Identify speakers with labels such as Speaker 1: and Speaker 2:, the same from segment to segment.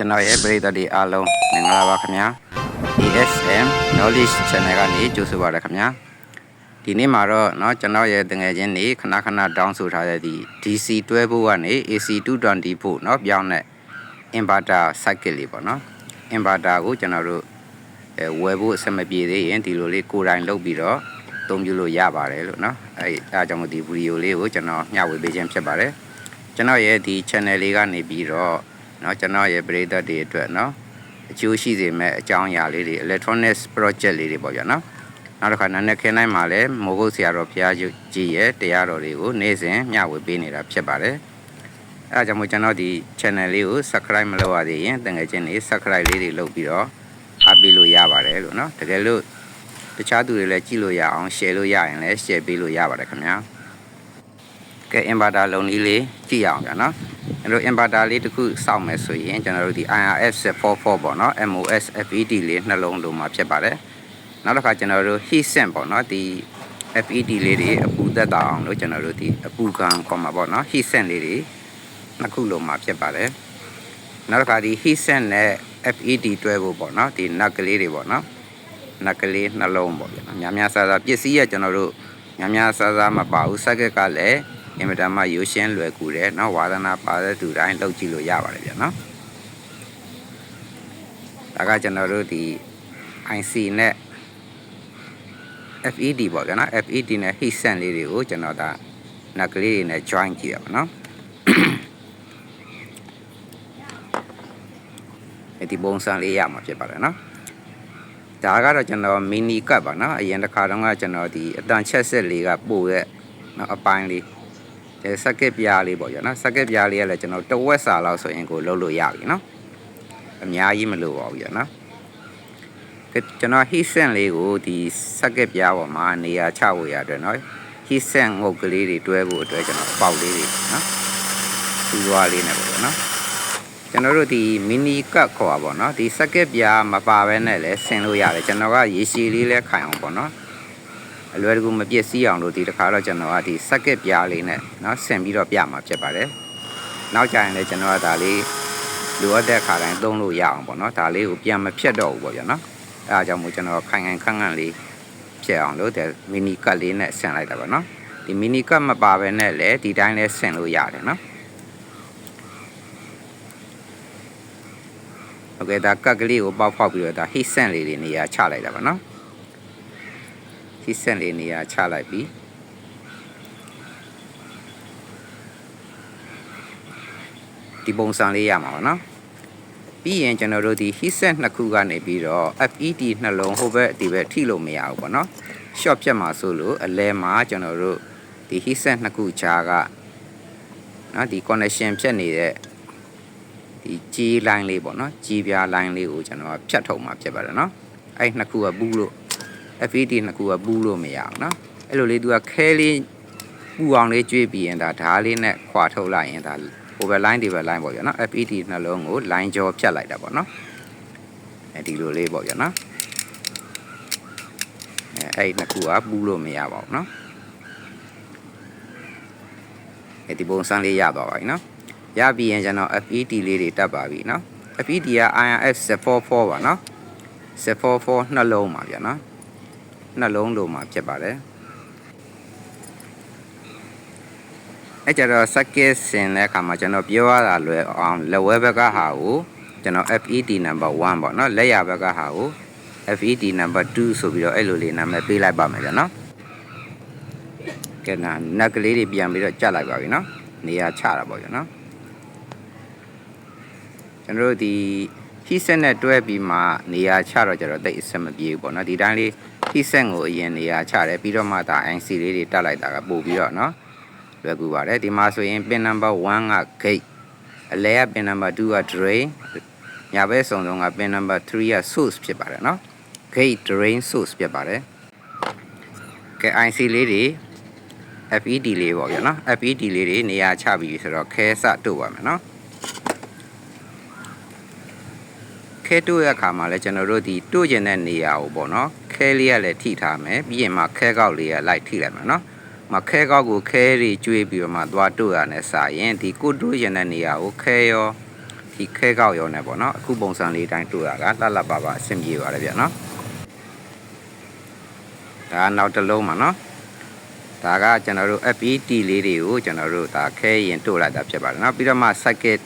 Speaker 1: ကျွန်တော်ရဲ့ပရိသတ်တွေအားလုံးမင်္ဂလာပါခင်ဗျာ ASM Knowledge Channel ကနေကြိုဆိုပါရခင်ဗျာဒီနေ့မှာတော့เนาะကျွန်တော်ရဲ့တငယ်ချင်းတွေခဏခဏတောင်းဆိုထားတဲ့ဒီ DC တွဲဖို့ကနေ AC 220ဖို့เนาะပြောင်းတဲ့ inverter circuit လေးပေါ့เนาะ inverter ကိုကျွန်တော်တို့အဲဝယ်ဖို့အဆင်မပြေသေးရင်ဒီလိုလေးကိုယ်တိုင်လုပ်ပြီးတော့အသုံးပြုလို့ရပါတယ်လို့เนาะအဲအဲအကြောင့်မို့ဒီဗီဒီယိုလေးကိုကျွန်တော်မျှဝေပေးခြင်းဖြစ်ပါတယ်ကျွန်တော်ရဲ့ဒီ channel လေးကနေပြီးတော့ เนาะကျွန်တော်ရဲ့ပရိသတ်တွေအတွက်เนาะအကျိုးရှိစေမဲ့အကြောင်းအရာလေးတွေ electronics project လေးတွေပေါ့ဗျာเนาะနောက်တစ်ခါနာနဲ့ခင်းတိုင်းမှာလည်းမိုးကုတ်ဆရာတော်ဘုရားကြီးရဲ့တရားတော်တွေကိုနေ့စဉ်မျှဝေပေးနေတာဖြစ်ပါတယ်အဲဒါကြောင့်မို့ကျွန်တော်ဒီ channel လေးကို subscribe မလုပ်ရသေးရင်တကယ်ချင်းနေ subscribe လေးတွေလုပ်ပြီးတော့အားပေးလို့ရပါတယ်လို့เนาะတကယ်လို့တခြားသူတွေလည်းကြည့်လို့ရအောင် share လို့ရရင်လည်း share ပေးလို့ရပါတယ်ခင်ဗျာကဲ inverter လုံးလေးလေးကြည့်ရအောင်ဗျာเนาะ ကျွန်တော် inverter လေးတစ်ခုစောင့်မယ်ဆိုရင်ကျွန်တော်တို့ဒီ IRF 44ပေါ့နော် MOS FET လေးနှလုံးလိုမှာဖြစ်ပါတယ်နောက်တစ်ခါကျွန်တော်တို့ heat sink ပေါ့နော်ဒီ FET လေးတွေအပူသက်တာအောင်လို့ကျွန်တော်တို့ဒီအပူခံခေါ်မှာပေါ့နော် heat sink လေးတွေနှစ်ခုလိုမှာဖြစ်ပါတယ်နောက်တစ်ခါဒီ heat sink နဲ့ FED တွဲဖို့ပေါ့နော်ဒီနက်ကလေးတွေပေါ့နော်နက်ကလေးနှလုံးပေါ့ဗျာများများစားစားပစ္စည်းရကျွန်တော်တို့များများစားစားမပါဘူးစက်ကက်ကလည်း အင်မတန်မှရိုးရှင်းလွယ်ကူတယ်เนาะဝါသနာပါတဲ့သူတိုင်းလုပ်ကြည့်လို့ရပါတယ်ဗျာเนาะဒါကကျွန်တော်တို့ဒီ IC နဲ့ FED ပေါ့ဗျာနော် FED နဲ့ heat sink လေးတွေကိုကျွန်တော်ဒါနက်ကလေးတွေနဲ့ join ကြည့်ရပါနော်ဒီပုံစံလေးရမှာဖြစ်ပါတယ်နော်ဒါကတော့ကျွန်တော် mini cut ပါနော်အရင်တစ်ခါတုန်းကကျွန်တော်ဒီအတန်ချက်ဆက်လေးကပို့ရဲ့နော်အပိုင်းလေး အဲစက်ကက်ပြားလေးပေါ့ဗျာနော်စက်ကက်ပြားလေးကလည်းကျွန်တော်တဝက်စာလောက်ဆိုရင်ကိုလုပ်လို့ရပြီနော်အများကြီးမလိုပါဘူးဗျာနော်ကျွန်တော် heat sink လေးကိုဒီစက်ကက်ပြားပေါ်မှာနေရာချဖို့ရအတွက်နော် heat sink ငုတ်ကလေးတွေတွဲဖို့အတွက်ကျွန်တော်အပေါက်လေးတွေနော်သူ့သွားလေးနဲ့ပေါ့ဗျာနော်ကျွန်တော်တို့ဒီ mini cup ခေါ်တာပေါ့နော်ဒီစက်ကက်ပြားမပါဘဲနဲ့လည်းဆင်လို့ရတယ်ကျွန်တော်ကရေရှည်လေးလဲခိုင်အောင်ပေါ့နော် အလွယ်တကူမပြည့်စည်အောင်လို့ဒီတစ်ခါတော့ကျွန်တော်ကဒီစက်ကက်ပြားလေးနဲ့เนาะဆင်ပြီးတော့ပြမှာဖြစ်ပါတယ်နောက်ကြရင်လည်းကျွန်တော်ကဒါလေးလိုအပ်တဲ့အခါတိုင်းသုံးလို့ရအောင်ပေါ့เนาะဒါလေးကိုပြန်မဖြတ်တော့ဘူးပေါ့ဗျာเนาะ အဲအားကြောင့်မို့ကျွန်တော်ခိုင်ခိုင်ခန့်ခန့်လေးဖြစ်အောင်လို့ဒီမီနီကတ်လေးနဲ့ဆင်လိုက်တာပါနော်ဒီမီနီကတ်မပါဘဲနဲ့လည်းဒီတိုင်းလဲဆင်လို့ရတယ်နော်โอเคဒါကတ်ကလေးကိုပေါက်ဖောက်ပြီးတော့ဒါ heat sink လေးတွေနေရာချလိုက်တာပါ နော် heat sink လေးနေရာချလိုက်ပြီးဒီပုံစံလေးရမှာပါနော်ပြီးရင်ကျွန်တော်တို့ဒီ heat set နှစ်ခုကနေပြီးတော့ FET နှလုံးဟိုဘက်ဒီဘက်ထိလို့မရဘူးပေါ့နော် short ဖြတ်မှာဆိုလို့အလဲမှာကျွန်တော်တို့ဒီ heat set နှစ်ခုခြားကနော်ဒီ connection ဖြတ်နေတဲ့ဒီကြီး line လေးပေါ့နော်ကြီးပြား line လေးကိုကျွန်တော်ဖြတ်ထုတ်မှာဖြစ်ပါတယ်နော်အဲ့နှစ်ခုကဘူးလို့ FET နှစ်ခုကဘူးလို့မရဘူးနော်အဲ့လိုလေးသူကခဲလေးပူအောင်လေးကျွေးပြီးရင်ဒါဓားလေးနဲ့ခွာထုတ်လိုက်ရင်ဒါ over line ဒီဘက် line ပေါ့ဗျာနော် FET နှလုံးကို line ကြောဖြတ်လိုက်တာပေါ့နော်အဲဒီလိုလေးပေါ့ဗျာနော်အဲအဲ့နှစ်ခုကပူးလို့မရပါဘူးနော်အဲဒီပုံစံလေးရသွားပါပြီနော်ရပြီးရင်ကျွန်တော် FET လေးတွေတက်ပါပြီနော် FET က IRF 744ပါနော်744နှလုံးပါဗျာနော် နှလုံးလိုမှာဖြစ်ပါတယ်အဲ့ကြတော့ circuit ဆင်တဲ့အခါမှာကျွန်တော်ပြောရတာလွယ်အောင်လက်ဝဲဘက်ကဟာကိုကျွန်တော် FET number 1ပေါ့နော်လက်ရဘက်ကဟာကို FET number 2ဆိုပြီးတော့အဲ့လိုလေးနာမည်ပေးလိုက်ပါမယ်ဗျာနော်ကဲနာနက်ကလေးတွေပြန်ပြီးတော့ကြက်လိုက်ပါပြီနော်နေရာချတာပေါ့ဗျာနော်ကျွန်တော်တို့ဒီ heat set နဲ့တွဲပြီးမှနေရာချတော့ကြတော့တိတ်အဆင်မပြေဘူးပေါ့နော်ဒီတိုင်းလေး heat set ကိုအရင်နေရာချတယ်ပြီးတော့မှဒါ IC လေးတွေတက်လိုက်တာကပို့ပြီးတော့နော် လွယ်ကူပါတယ်ဒီမှာဆိုရင် pin number 1က gate အလဲက pin number 2က drain ညာဘက်စုံစုံက pin number 3က source ဖြစ်ပါတယ်เนาะ gate drain source ဖြစ်ပါတယ်ကဲ IC လေးတွေ FED လေးပေါ့ဗျာเนาะ FED လေးတွေနေရာချပြီးဆိုတော့ခဲစတို့ပါမယ်เนาะခဲတို့ရအခါမှာလဲကျွန်တော်တို့ဒီတို့ကျင်တဲ့နေရာကိုပေါ့เนาะ ခဲလေးကလည်းထိထားမယ်ပြီးရင်မှခဲကောက်လေးကလိုက်ထိလိုက်မှာနော်မခဲကောက်ကိုခဲတွေကျွေးပြီးတော့မှသွားတို့ရနဲ့စာရင်ဒီကိုတို့ရတဲ့နေရာကိုခဲရောဒီခဲကောက်ရောနဲ့ပေါ့နော်အခုပုံစံလေးတိုင်းတို့ရတာလှလှပါပါအဆင်ပြေပါတယ်ဗျနော်ဒါနောက်တစ်လုံးပါနော်ဒါကကျွန်တော်တို့ FPT လေးတွေကိုကျွန်တော်တို့ဒါခဲရင်တို့လိုက်တာဖြစ်ပါတယ်နော်ပြီးတော့မှ socket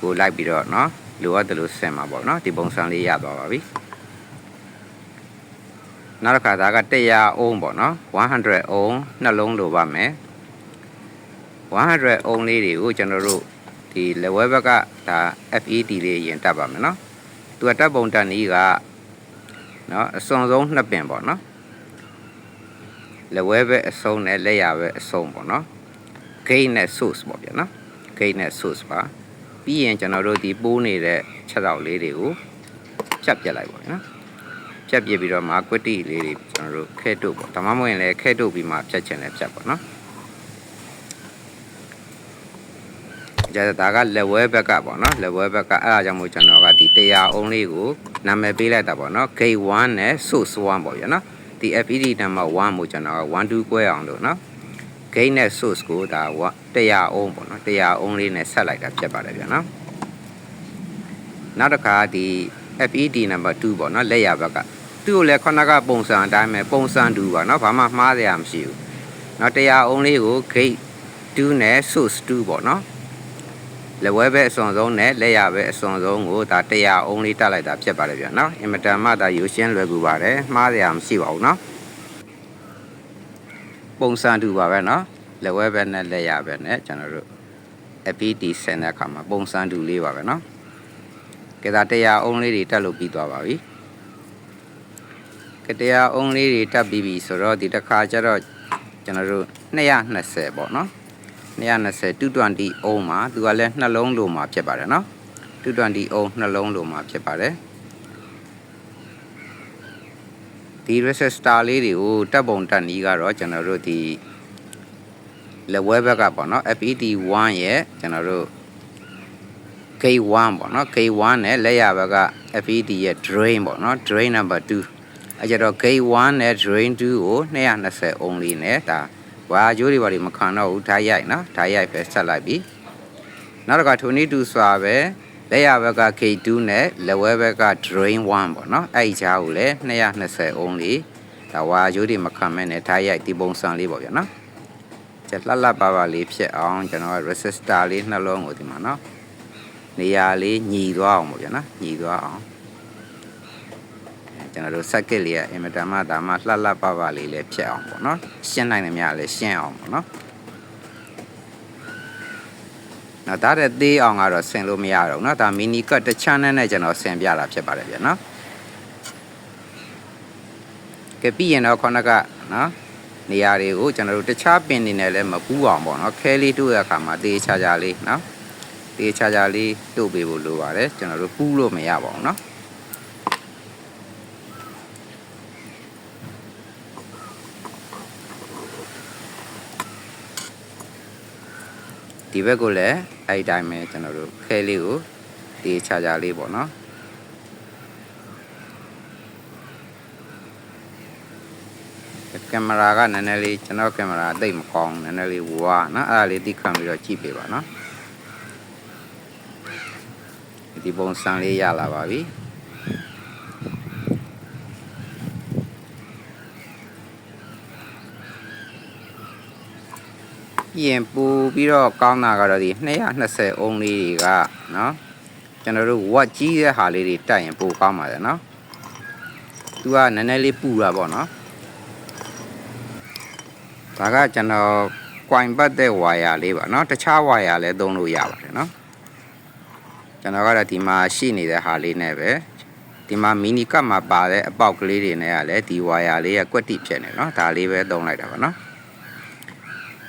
Speaker 1: ကိုလိုက်ပြီးတော့နော်လိုအပ်တယ်လို့ဆင်ပါပေါ့နော်ဒီပုံစံလေးရသွားပါပြီ နောက်တစ်ခါဒါက100အုံးပေါ့နော်100အုံးနှလုံးလိုပါမယ်100အုံးလေးတွေကိုကျွန်တော်တို့ဒီ level ဘက်ကဒါ FET လေးရင်တက်ပါမယ်နော်သူကတက်ပုံတက်နည်းကနော်အစွန်ဆုံးနှစ်ပင်ပေါ့နော်လက်ဝဲပဲအစုံနဲ့လက်ရပဲအစုံပေါ့နော် gate နဲ့ source ပေါ့ဗျာနော် gate နဲ့ source ပါပြီးရင်ကျွန်တော်တို့ဒီပိုးနေတဲ့ချက်တော့လေးတွေကိုဖြတ်ပြက်လိုက်ပါနော် ဖြတ်ပြက်ပြီးတော့မှ quitty လေးတွေကျွန်တော်တို့ခဲတုပ်ပေါ့ဒါမှမဟုတ်ရင်လည်းခဲတုပ်ပြီးမှဖြတ်ချင်လည်းဖြတ်ပေါ့နော်ကြတဲ့ဒါက level ဘက်ကပေါ့နော် level ဘက်ကအဲ့ဒါကြောင့်မို့ကျွန်တော်ကဒီ100အုံးလေးကိုနာမည်ပေးလိုက်တာပေါ့နော် gate 1နဲ့ source 1ပေါ့ဗျာနော်ဒီ FED နံပါတ်1ကိုကျွန်တော်က1 2 꿰အောင်လို့နော် gain နဲ့ source ကိုဒါ100အုံးပေါ့နော်100အုံးလေးနဲ့ဆက်လိုက်တာဖြစ်ပါတယ်ဗျာနော်နောက်တစ်ခါဒီ FED နံပါတ်2ပေါ့နော်လက်ရဘက်က သူ့ကိုလည်းခုနကပုံစံအတိုင်းပဲပုံစံတူပါနော်ဘာမှမှားစရာမရှိဘူးနော်100အုံးလေးကို gate 2နဲ့ source 2ပေါ့နော်လက်ဝဲပဲအစွန်ဆုံးနဲ့လက်ရပဲအစွန်ဆုံးကိုဒါ100အုံးလေးတက်လိုက်တာဖြစ်ပါတယ်ဗျာနော်အင်မတန်မှဒါယူရှင်းလွယ်ကူပါတယ်မှားစရာမရှိပါဘူးနော်ပုံစံတူပါပဲနော်လက်ဝဲပဲနဲ့လက်ရပဲနဲ့ကျွန်တော်တို့ FPT ဆင်တဲ့အခါမှာပုံစံတူလေးပါပဲနော်ကဲဒါ100အုံးလေးတွေတက်လို့ပြီးသွားပါပြီ ကဲ100အုံးလေးတွေတက်ပြီးပြီဆိုတော့ဒီတစ်ခါကျတော့ကျွန်တော်တို့220ပေါ့နော်220 220အုံးမှာသူကလည်းနှလုံးလိုမှာဖြစ်ပါတယ်နော်220အုံးနှလုံးလိုမှာဖြစ်ပါတယ်ဒီ resistor လေးတွေကိုတက်ပုံတက်နီးကတော့ကျွန်တော်တို့ဒီ level ဘက်ကပေါ့နော် FET 1 ရဲ့ကျွန်တော်တို့ K1 ပေါ့နော် K1 နဲ့လက်ရဘက်က FET ရဲ့ drain ပေါ့နော် drain number 2 အဲကြတော့ K1 နဲ့ drain 2ကို220 only နဲ့ဒါဝါကြိုးတွေဘာတွေမခံတော့ဘူးဓာတ်ရိုက်နော်ဓာတ်ရိုက်ပဲဆက်လိုက်ပြီနောက်တစ်ခါထိုနည်းတူစွာပဲလက်ရဘက်က K2 နဲ့လက်ဝဲဘက်က drain 1ပေါ့နော်အဲ့ဒီချားကိုလည်း220 only ဒါဝါကြိုးတွေမခံမဲ့နဲ့ဓာတ်ရိုက်ဒီပုံစံလေးပေါ့ဗျာနော်ကျလှလှပပလေးဖြစ်အောင်ကျွန်တော်က resistor လေးနှလုံးကိုဒီမှာနော်နေရာလေးညီသွားအောင်ပေါ့ဗျာနော်ညီသွားအောင် ကျွန်တော်တို့ circuit လေးကအင်မတန်မှဒါမှလှလှပပလေးလည်းဖြစ်အောင်ပေါ့နော်ရှင်းနိုင်တယ်များလည်းရှင်းအောင်ပေါ့နော်နော်ဒါတဲ့သေးအောင်ကတော့ဆင်လို့မရတော့ဘူးနော်ဒါ mini cut တစ်ချမ်းနဲ့ကျွန်တော်ဆင်ပြတာဖြစ်ပါတယ်ဗျနော်ကပြီးရင်တော့ခொနကနော်နေရာတွေကိုကျွန်တော်တို့တခြားပင်တွေနဲ့လည်းမပူးအောင်ပေါ့နော်ခဲလေးတို့ရခါမှာတေးချာချာလေးနော်တေးချာချာလေးတို့ပေးဖို့လိုပါတယ်ကျွန်တော်တို့ပူးလို့မရပါဘူးနော် ဒီဘက်ကိုလည်းအဲ့ဒီတိုင်းပဲကျွန်တော်တို့ခဲလေးကိုတေးချာချာလေးပေါ့နော်ကင်မရာကနည်းနည်းလေးကျွန်တော်ကင်မရာသိပ်မကောင်းနည်းနည်းလေးဝါနော်အဲ့ဒါလေးသိခံပြီးတော့ကြည့်ပေးပါနော်ဒီပုံစံလေးရလာပါပြီ ပြင်ပူပြီးတော့ကောင်းတာကတော့ဒီ220အုံးလေးတွေကနော်ကျွန်တော်တို့ဝက်ကြီးတဲ့ဟာလေးတွေတက်ရင်ပိုကောင်းပါတယ်နော်သူကနည်းနည်းလေးပူတာပေါ့နော်ဒါကကျွန်တော်ကွိုင်ပတ်တဲ့ဝါယာလေးပါเนาะတခြားဝါယာလည်းသုံးလို့ရပါတယ်เนาะကျွန်တော်ကတော့ဒီမှာရှိနေတဲ့ဟာလေးနဲ့ပဲဒီမှာမီနီကပ်မှာပါတဲ့အပေါက်ကလေးတွေနဲ့ကလည်းဒီဝါယာလေးရဲ့ကွက်တိဖြစ်နေเนาะဒါလေးပဲသုံးလိုက်တာပါเนาะ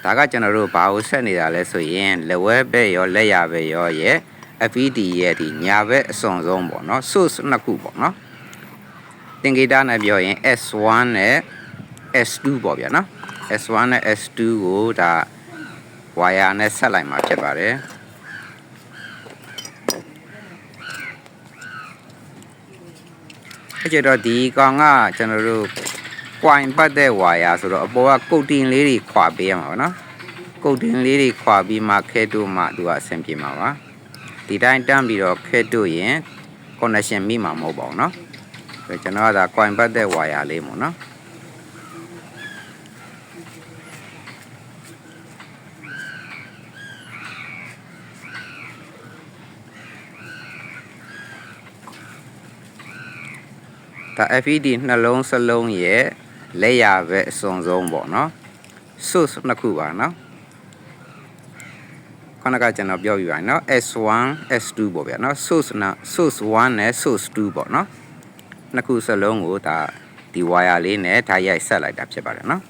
Speaker 1: ဒါကကျွန်တော်တို့ဘာကိုဆက်နေတာလဲဆိုရင်လက်ဝဲဘက်ရောလက်ရဘက်ရောရဲ့ FED ရဲ့ဒီညာဘက်အစွန်ဆုံးပေါ့နော် source နှစ်ခုပေါ့နော်သင်္ကေတနဲ့ပြောရင် S1 နဲ့ S2 ပေါ့ဗျာနော် S1 နဲ့ S2 ကိုဒါ wire နဲ့ဆက်လိုက်မှာဖြစ်ပါတယ်အဲ့ကြတော့ဒီကောင်ကကျွန်တော်တို့ coin ပတ်တဲ့ဝါယာဆိုတော့အပေါ်ကကုတ်တင်လေးတွေခွာပေးရမှာပါနော်ကုတ်တင်လေးတွေခွာပြီးမှခဲတို့မှသူကအဆင်ပြေမှာပါ ဒီတိုင်းတန်းပြီးတော့ခဲတို့ရင် connection မိမှာမဟုတ်ပါဘူးเนาะဆိုတော့ကျွန်တော်ကဒါ coin ပတ်တဲ့ wire လေးမို့เนาะဒါ FED နှလုံးစလုံးရဲ့ လက်ရပဲအစွန်ဆုံးပေါ့နော် source နှစ်ခုပါနော်ခုနကကျွန်တော်ပြောပြပါနော် S1 S2 ပေါ့ဗျာနော် source နဲ့ source 1နဲ့ source 2ပေါ့နော်နှစ်ခုစလုံးကိုဒါဒီ wire လေးနဲ့ဓာတ်ရိုက်ဆက်လိုက်တာဖြစ်ပါတယ်နော်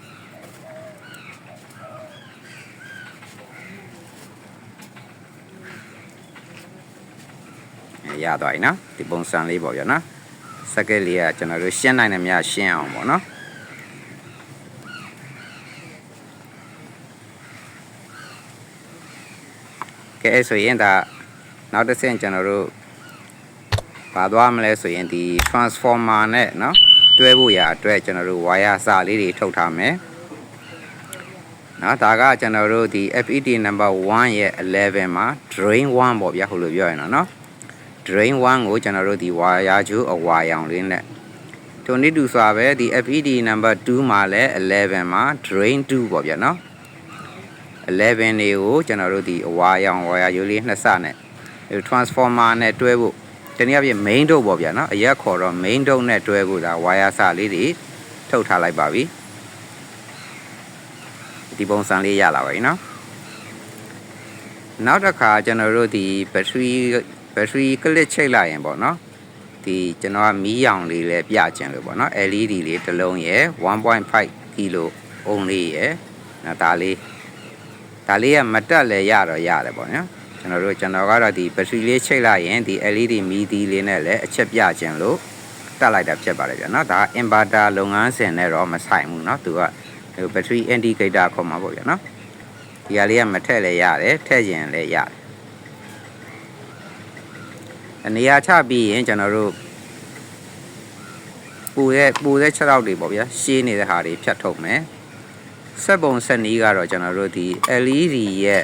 Speaker 1: ရသွားပြီနော်ဒီပုံစံလေးပေါ့ဗျာနော်စကက်လေးကကျွန်တော်တို့ရှင်းနိုင်တဲ့များရှင်းအောင်ပေါ့နော် ကဲအဲ့ဆိုရင်ဒါနောက်တစ်ဆင့်ကျွန်တော်တို့ပါသွားမလဲဆိုရင်ဒီ transformer နဲ့เนาะတွဲဖို့ရာအတွက်ကျွန်တော်တို့ wire စာလေးတွေထုတ်ထားမယ်เนาะဒါကကျွန်တော်တို့ဒီ FET number 1ရဲ့11မှာ drain 1ပေါ့ဗျာဟိုလိုပြောရင်တော့เนาะ drain 1ကိုကျွန်တော်တို့ဒီ wire ကျိုးအဝါရောင်လေးနဲ့ထိုနည်းတူစွာပဲဒီ FED number 2မှာလည်း11မှာ drain 2ပေါ့ဗျာเนาะ 11တွေကိုကျွန်တော်တို့ဒီအဝါရောင်ဝါယာရိုးလေးနှစ်ဆနဲ့ transformer နဲ့တွဲဖို့တနည်းအားဖြင့် main တို့ပေါ့ဗျာနော်အရက်ခေါ်တော့ main တို့နဲ့တွဲဖို့ဒါဝါယာစလေးတွေထုတ်ထားလိုက်ပါပြီဒီပုံစံလေးရလာပါပြီနော်နောက်တစ်ခါကျွန်တော်တို့ဒီ battery battery clip ချိတ်လိုက်ရင်ပေါ့နော်ဒီကျွန်တော်ကမီးရောင်လေးလည်းပြခြင်းလို့ပေါ့နော် LED လေးတစ်လုံးရယ်1.5 kilo အုံးလေးရယ်ဒါလေး ဒါလေးကမတက်လည်းရတော့ရတယ်ပေါ့နော်ကျွန်တော်တို့ကျွန်တော်ကတော့ဒီဘက်ထရီလေးချိတ်လိုက်ရင်ဒီ LED မီးသီးလေးနဲ့လည်းအချက်ပြခြင်းလို့တက်လိုက်တာဖြစ်ပါတယ်ဗျာနော်ဒါ inverter လုပ်ငန်းစဉ်နဲ့တော့မဆိုင်ဘူးเนาะသူကဒီဘက်ထရီ indicator ခေါ်မှာပေါ့ဗျာနော်ဒီဟာလေးကမထက်လည်းရတယ်ထည့်ခြင်းလည်းရတယ်အနေရာချပြီးရင်ကျွန်တော်တို့ပူတဲ့ပူတဲ့6တော့တွေပေါ့ဗျာရှင်းနေတဲ့ဟာတွေဖြတ်ထုတ်မယ် စက်ပုံစက်နီးကတော့ကျွန်တော်တို့ဒီ LED ရဲ့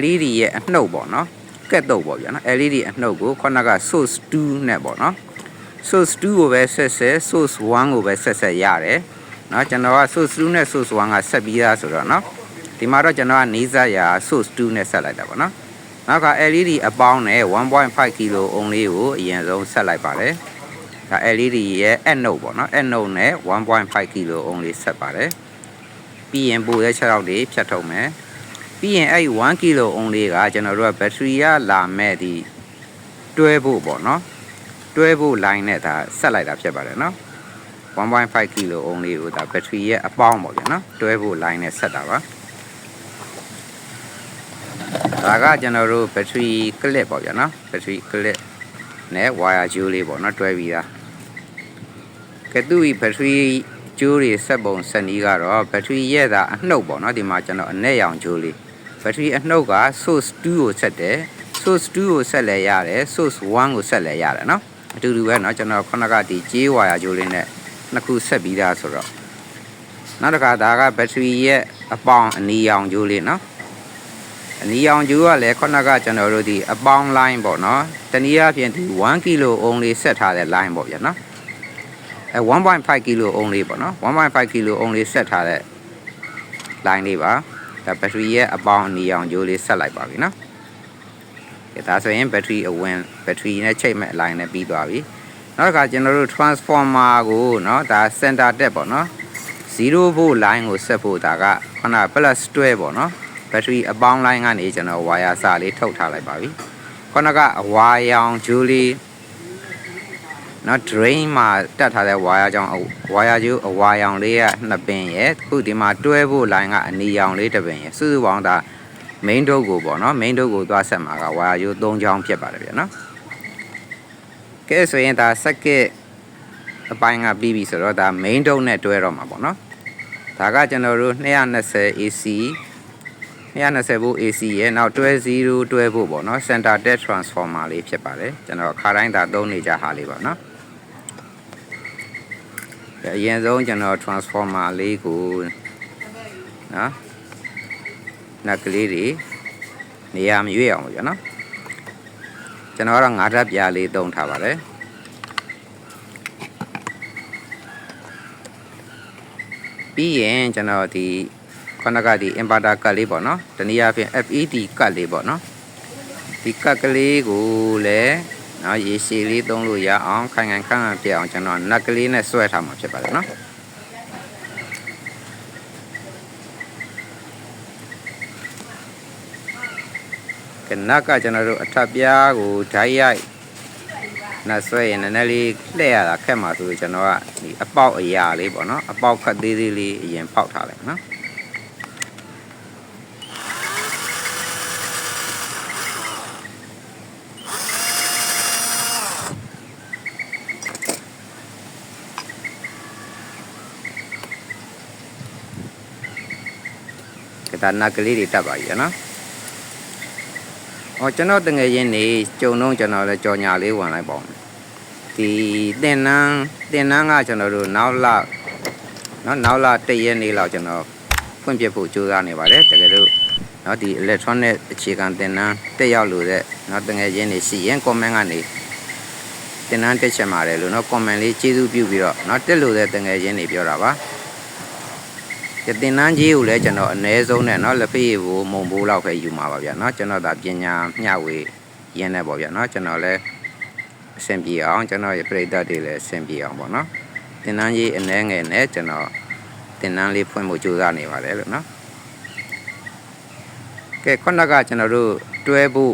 Speaker 1: LED ရဲ့အနှုတ်ပေါ့နော်ကက်တော့ပေါ့ဗျာနော် LED အနှုတ်ကိုခုနက source 2နဲ့ပေါ့နော် source 2ကိုပဲဆက်ဆက် source 1ကိုပဲဆက်ဆက်ရတယ်နော်ကျွန်တော်က source 2နဲ့ source 1ကဆက်ပြီးသားဆိုတော့နော်ဒီမှာတော့ကျွန်တော်ကနေစားရာ source 2နဲ့ဆက်လိုက်တာပေါ့နော်နောက်က LED အပေါင်းနဲ့1.5 kilo အုံးလေးကိုအရင်ဆုံးဆက်လိုက်ပါတယ်ဒါ LED ရဲ့ end node ပေါ့နော် end node နဲ့1.5 kilo အုံးလေးဆက်ပါတယ် ပြီးရင်ပိုတဲ့6ရောက်တွေဖြတ်ထုတ်မယ်ပြီးရင်အဲ့1 kilo ohm လေးကကျွန်တော်တို့ကဘက်ထရီကလာမဲ့ဒီတွဲဖို့ပေါ့နော်တွဲဖို့ line နဲ့ဒါဆက်လိုက်တာဖြစ်ပါတယ်နော်1.5 kilo ohm လေးကိုဒါဘက်ထရီရဲ့အပေါင်းပေါ့ဗျာနော်တွဲဖို့ line နဲ့ဆက်တာပါဒါကကျွန်တော်တို့ဘက်ထရီကလစ်ပေါ့ဗျာနော်ဘက်ထရီကလစ်နဲ့ဝါယာဂျိုးလေးပေါ့နော်တွဲပြီးသားကဲသူ့ဤဘက်ထရီ ဂျိုးတွေဆက်ပုံဆက်နီးကတော့ဘက်ထရီရဲ့သာအနှုတ်ပေါ့နော်ဒီမှာကျွန်တော်အနက်ရောင်ဂျိုးလေးဘက်ထရီအနှုတ်က source 2ကိုဆက်တယ် source 2ကိုဆက်လဲရတယ် source 1ကိုဆက်လဲရတယ်နော်အတူတူပဲเนาะကျွန်တော်ခုနကဒီကြေးဝါယာဂျိုးလေးနဲ့နှစ်ခုဆက်ပြီးသားဆိုတော့နောက်တစ်ခါဒါကဘက်ထရီရဲ့အပေါင်းအနီရောင်ဂျိုးလေးเนาะအနီရောင်ဂျိုးကလည်းခုနကကျွန်တော်တို့ဒီအပေါင်း line ပေါ့เนาะတနည်းအားဖြင့်ဒီ1 kilo ohm လေးဆက်ထားတဲ့ line ပေါ့ဗျာเนาะ အဲ1.5 kilo ohm လေးပေါ့เนาะ1.5 kilo ohm လေးဆက်ထားတဲ့ line လေးပါဒါဘက်ထရီရဲ့အပေါင်းအနီရောင်ဂျိုးလေးဆက်လိုက်ပါပြီเนาะဒါဆိုရင်ဘက်ထရီအဝင်ဘက်ထရီနဲ့ချိတ်မဲ့ line နဲ့ပြီးသွားပြီနောက်တစ်ခါကျွန်တော်တို့ transformer ကိုเนาะဒါ center တက်ပေါ့เนาะ0 volt line ကိုဆက်ဖို့ဒါကခဏ plus တွဲပေါ့เนาะဘက်ထရီအပေါင်း line ကနေကျွန်တော်ဝါယာစာလေးထုတ်ထားလိုက်ပါပြီခုနကအဝါရောင်ဂျူလီ နော် drain မှာတက်ထားတဲ့ဝါယာကြောင့်ဝါယာကျိုးအဝါရောင်လေးကနှစ်ပင်ရဲ့အခုဒီမှာတွဲဖို့ line ကအနီရောင်လေးတစ်ပင်ရဲ့စုစုပေါင်းဒါ main ဒုတ်ကိုပေါ့နော် main ဒုတ်ကိုသွားဆက်မှာကဝါယာကျိုး၃ချောင်းဖြစ်ပါတယ်ဗျာနော်ကဲဆိုရင်ဒါ circuit အပိုင်းကပြီးပြီဆိုတော့ဒါ main ဒုတ်နဲ့တွဲတော့မှာပေါ့နော်ဒါကကျွန်တော်တို့ 220 AC 220 volt AC ရဲ့နောက်တွဲ0တွဲဖို့ပေါ့နော် center dead transformer လေးဖြစ်ပါတယ်ကျွန်တော်ခါတိုင်းဒါသုံးနေကြဟာလေးပါနော် အရင်ဆုံးကျွန်တော် transformer လေးကိုနော်နက်ကလေးတွေနေရာမရွေ့အောင်ပေါ့ဗျာနော်ကျွန်တော်ကတော့ငါးဓာတ်ပြားလေးသုံးထားပါတယ်ပြီးရင်ကျွန်တော်ဒီခုနကဒီ inverter ကတ်လေးပေါ့နော်တနည်းအားဖြင့် FET ကတ်လေးပေါ့နော်ဒီကတ်ကလေးကိုလည်း နော်ရေရှည်လေးသုံးလို့ရအောင်ခိုင်ခိုင်ခန့်ခန့်ပြအောင်ကျွန်တော်နက်ကလေးနဲ့ဆွဲထားမှာဖြစ်ပါတယ်နော်ကနက်ကကျွန်တော်တို့အထပ်ပြားကိုဓာတ်ရိုက်နတ်ဆွဲရင်နည်းနည်းလေးလှည့်ရတာခက်မှာဆိုလို့ကျွန်တော်ကဒီအပေါက်အရာလေးပေါ့နော်အပေါက်ခတ်သေးသေးလေးအရင်ပေါက်ထားလိုက်နော် ဒါနာကလေးတွေတက်ပါပြီနော်။အော်ကျွန်တော်တငယ်ချင်းနေကြုံတော့ကျွန်တော်လည်းကြော်ညာလေးဝင်လိုက်ပါဦး။ဒီတင်နန်းတင်နန်းကကျွန်တော်တို့နောက်လနော်နောက်လတရက်နေ့လောက်ကျွန်တော်ဖွင့်ပြဖို့ကြိုးစားနေပါတယ်တကယ်လို့နော်ဒီ electronic အခြေခံတင်နန်းတက်ရောက်လို့တဲ့နော်တငယ်ချင်းနေရှိရင် comment ကနေတင်နန်းတက်ချင်ပါတယ်လို့နော် comment လေးကျေးဇူးပြုပြီးတော့နော်တက်လို့တဲ့တငယ်ချင်းနေပြောတာပါ။ ကတင်နန်းကြီးကိုလည်းကျွန်တော်အ ਨੇ ဆုံးနဲ့เนาะလက်ဖေးကိုမုံဘိုးလောက်ပဲယူမှာပါဗျာเนาะကျွန်တော်ဒါပညာမျှဝေရင်းနေပေါ့ဗျာเนาะကျွန်တော်လည်းအဆင်ပြေအောင်ကျွန်တော်ရဲ့ပြိတ္တတွေလည်းအဆင်ပြေအောင်ပေါ့เนาะတင်နန်းကြီးအ ਨੇ ငယ်နဲ့ကျွန်တော်တင်နန်းလေးဖွင့်ဖို့ကြိုးစားနေပါတယ်လို့เนาะကဲခုနကကျွန်တော်တို့တွဲဖို့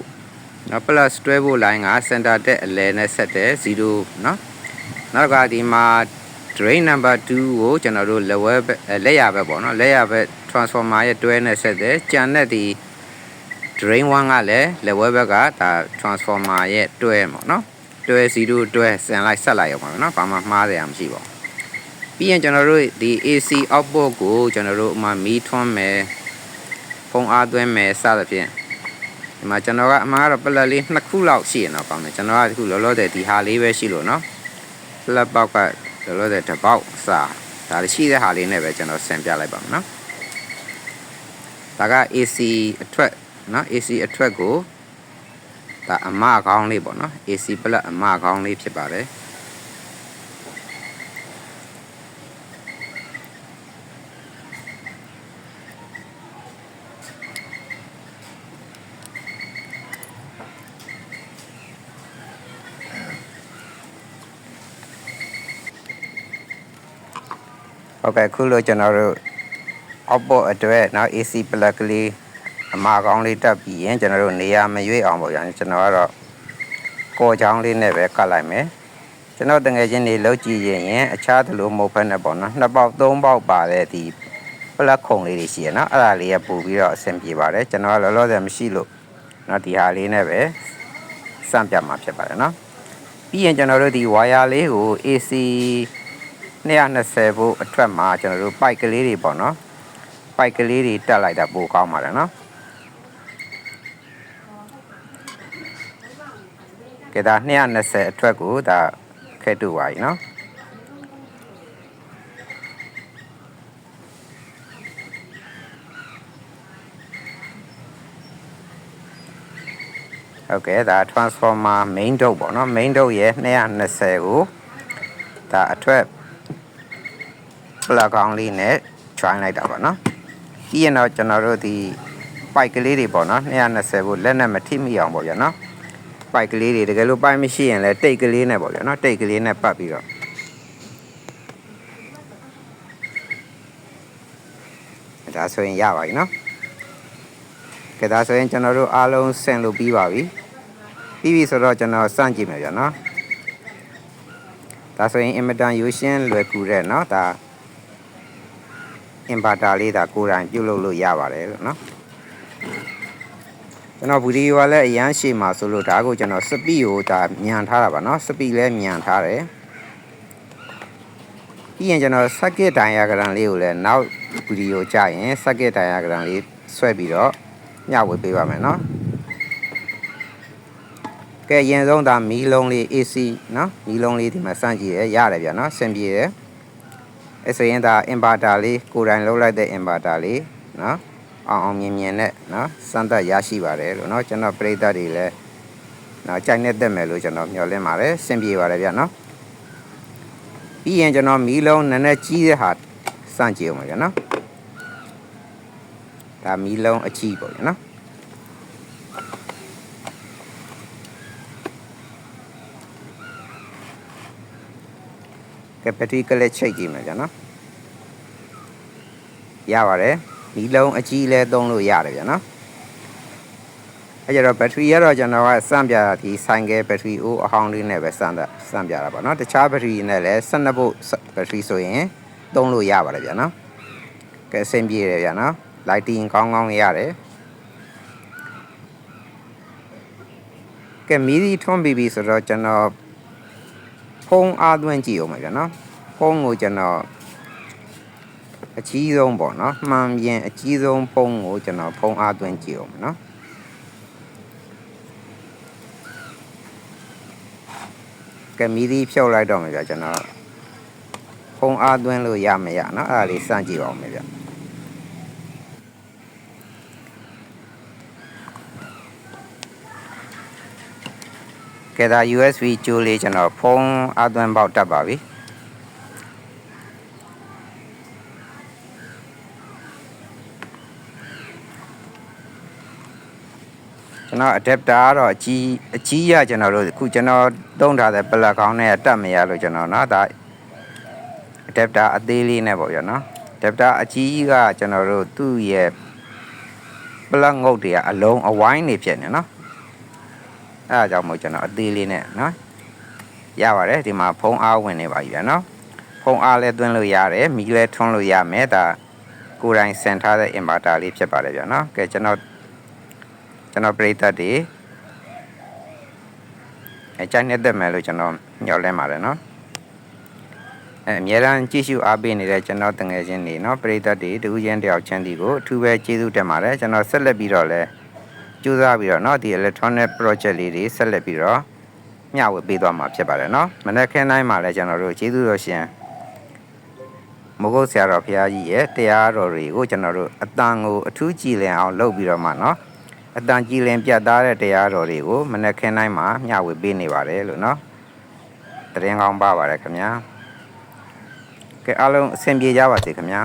Speaker 1: เนาะ plus တွဲဖို့ line က center တက်အလဲနဲ့ဆက်တယ်0เนาะနောက်ကဒီမှာ drain number 2ကိုကျွန်တော်တို့လက်ဝဲဘက်အဲလက်ရဘက်ပေါ့နော်လက်ရဘက် transformer ရဲ့တွဲနဲ့ဆက်တယ်ကြံတဲ့ဒီ drain 1ကလည်းလက်ဝဲဘက်ကဒါ transformer ရဲ့တွဲပေါ့နော်တွဲ0တွဲဆန်လိုက်ဆက်လိုက်ရပါမယ်နော်ဘာမှမှားစရာမရှိပါဘူးပြီးရင်ကျွန်တော်တို့ဒီ AC output ကိုကျွန်တော်တို့အမှမီးထွန်းမယ်ဖုံးအားသွင်းမယ်စသဖြင့်ဒီမှာကျွန်တော်ကအမှားကတော့ပလက်လေးနှစ်ခုလောက်ရှိရင်တော့ကောင်းတယ်ကျွန်တော်ကဒီခုလောလောဆယ်ဒီဟာလေးပဲရှိလို့နော်ပလက်ပေါက်က လောလောဆယ်တစ်ပေါက်အစာဒါရှိတဲ့ဟာလေးနဲ့ပဲကျွန်တော်ဆင်ပြလိုက်ပါမယ်နော်ဒါက AC အထွက်နော် AC အထွက်ကိုဒါအမကောင်းလေးပေါ့နော် AC ပလက်အမကောင်းလေးဖြစ်ပါတယ် ဟုတ်ကဲ့ခုလို့ကျွန်တော်တို့ output အတွက်နောက် AC plug ကလေးအမကောင်းလေးတက်ပြီးရင်ကျွန်တော်တို့နေရာမရွေ့အောင်ပေါ့ဗျာကျွန်တော်ကတော့ကော်ချောင်းလေးနဲ့ပဲကတ်လိုက်မယ်ကျွန်တော်တငယ်ချင်းတွေလောက်ကြည့်ရင်ရင်အခြားသလိုမဟုတ်ဖက်နဲ့ပေါ့နော်နှစ်ပေါက်သုံးပေါက်ပါတဲ့ဒီ plug ခုံလေးတွေရှိရနော်အဲ့ဒါလေးကပို့ပြီးတော့အဆင်ပြေပါတယ်ကျွန်တော်ကလောလောဆယ်မရှိလို့နော်ဒီဟာလေးနဲ့ပဲစမ်းပြမှာဖြစ်ပါတယ်နော်ပြီးရင်ကျွန်တော်တို့ဒီ wire လေးကို AC 220ဗို့အထွက်မှာကျွန်တော်တို့ပိုက်ကလေးတွေပေါ့နော်ပိုက်ကလေးတွေတက်လိုက်တာပိုကောင်းပါတယ်နော်ကဲဒါ220အထွက်ကိုဒါခဲတူပါ යි နော်ဟုတ်ကဲ့ဒါ transformer main ဒုတ်ပေါ့နော် main ဒုတ်ရဲ့220ကိုဒါအထွက် plug ကောင်းလေးနဲ့ join လိုက်တာပေါ့နော်ပြီးရင်တော့ကျွန်တော်တို့ဒီ pipe ကလေးတွေပေါ့နော်220ဖို့လက်နဲ့မထိမိအောင်ပေါ့ဗျာနော် pipe ကလေးတွေတကယ်လို့ pipe မရှိရင်လည်းတိတ်ကလေးနဲ့ပေါ့ဗျာနော်တိတ်ကလေးနဲ့ပတ်ပြီးတော့ဒါဆိုရင်ရပါပြီနော်ကဲဒါဆိုရင်ကျွန်တော်တို့အားလုံးဆင်လို့ပြီးပါပြီပြီးပြီဆိုတော့ကျွန်တော်စမ်းကြည့်မယ်ဗျာနော်ဒါဆိုရင်အင်မတန်ရိုးရှင်းလွယ်ကူတဲ့เนาะဒါ inverter လေးဒါကိုယ်တိုင်ပြုတ်လုပ်လို့ရပါတယ်လို့နော်ကျွန်တော်ဗီဒီယိုကလည်းအရန်ရှေ့မှာဆိုလို့ဒါကိုကျွန်တော်စပီကိုဒါမြန်ထားတာပါနော်စပီလည်းမြန်ထားတယ်ပြီးရင်ကျွန်တော် circuit diagram လေးကိုလည်းနောက်ဗီဒီယိုကြရင် circuit diagram လေးဆွဲပြီးတော့ညဝေပေးပါမယ်နော်ကဲရင်ဆုံးဒါမီးလုံးလေး AC နော်မီးလုံးလေးဒီမှာစမ်းကြည့်ရရတယ်ဗျာနော်ဆင်ပြေတယ် အဲဆိုရင်ဒါ inverter လေးကိုယ်တိုင်လုပ်လိုက်တဲ့ inverter လေးနော်အောင်အောင်မြင်မြင်နဲ့နော်စမ်းသပ်ရရှိပါတယ်လို့နော်ကျွန်တော်ပရိသတ်တွေလည်းနော်ကြိုက်နေတတ်မယ်လို့ကျွန်တော်မျှော်လင့်ပါတယ်စင်ပြေပါတယ်ဗျနော်ပြီးရင်ကျွန်တော်မီးလုံးနည်းနည်းကြီးတဲ့ဟာစန့်ကြည့်အောင်ပါဗျနော်ဒါမီးလုံးအကြီးပေါ့ဗျနော် ကဲဘက်ထရီကလေးချိတ်ကြည့်မယ်ဗျနော်ရပါတယ်မီးလုံးအကြီးလဲသုံးလို့ရတယ်ဗျနော်အဲကြတော့ဘက်ထရီကတော့ကျွန်တော်ကစမ်းပြတာဒီဆိုင်ကယ်ဘက်ထရီအိုးအဟောင်းလေးနဲ့ပဲစမ်းတာစမ်းပြတာပေါ့နော်တခြားဘက်ထရီနဲ့လည်း12ဗုတ်ဘက်ထရီဆိုရင်သုံးလို့ရပါတယ်ဗျနော်ကဲအဆင်ပြေတယ်ဗျနော် lighting ကောင်းကောင်းရတယ်ကဲမီးဒီထွန်းပြီးပြီဆိုတော့ကျွန်တော် ဖုန်းအားသွင်းကြည့်အောင်ပါဗျနော်ဖုန်းကိုကျွန်တော်အကြီးဆုံးပေါ့နော်မှန်ပြင်အကြီးဆုံးဖုန်းကိုကျွန်တော်ဖုန်းအားသွင်းကြည့်အောင်ပါနော်ကဲမီးဒီဖြုတ်လိုက်တော့မယ်ဗျကျွန်တော်ဖုန်းအားသွင်းလို့ရမရနော်အဲ့ဒါလေးစမ်းကြည့်ပါဦးမယ်ဗျ ကဲဒါ USB ကျိုးလေးကျွန်တော်ဖုန်းအသွင်းပေါက်တက်ပါပြီကျွန်တော် adapter ကတော့အကြီးအကြီးရကျွန်တော်တို့အခုကျွန်တော်သုံးထားတဲ့ plug ကောင်းနဲ့တက်မရလို့ကျွန်တော်เนาะဒါ adapter အသေးလေးနဲ့ပေါ့ဗျာเนาะ adapter အကြီးကကျွန်တော်တို့သူ့ရဲ့ plug ငုတ်တွေကအလုံးအဝိုင်းနေဖြစ်နေเนาะ အဲအကြောင်းမို့ကျွန်တော်အသေးလေးနဲ့နော်ရပါတယ်ဒီမှာဖုံးအားဝင်နေပါပြီဗျာနော်ဖုံးအားလည်းသွင်းလို့ရတယ်မီးလည်းထွန်းလို့ရမယ်ဒါကိုယ်တိုင်ဆင်ထားတဲ့ inverter လေးဖြစ်ပါတယ်ဗျာနော်ကဲကျွန်တော်ကျွန်တော်ပြိတ္တတွေအကြိုက်နဲ့တက်မယ်လို့ကျွန်တော်ညှော်လဲပါတယ်နော်အဲအများရန်ကြည့်ရှုအားပေးနေတဲ့ကျွန်တော်တငယ်ချင်းတွေနော်ပြိတ္တတွေတူချင်းတယောက်ချင်းဒီကိုအထူးပဲကျေးဇူးတင်ပါတယ်ကျွန်တော်ဆက်လက်ပြီးတော့လည်း ကြိုးစားပြီးတော့เนาะဒီ electronic project လေးတွေဆက်လက်ပြီးတော့မျှဝေပေးသွားမှာဖြစ်ပါတယ်เนาะမနေ့ခင်းတိုင်းမှာလည်းကျွန်တော်တို့ကျေးဇူးတော်ရှင်မဟုတ်ဆရာတော်ဘုရားကြီးရဲ့တရားတော်တွေကိုကျွန်တော်တို့အတန်ကိုအထူးကြည်လင်အောင်လုပ်ပြီးတော့မှเนาะအတန်ကြည်လင်ပြတ်သားတဲ့တရားတော်တွေကိုမနေ့ခင်းတိုင်းမှာမျှဝေပေးနေပါတယ်လို့เนาะတရင်ကောင်းပါပါတယ်ခင်ဗျာကဲအားလုံးအဆင်ပြေကြပါစေခင်ဗျာ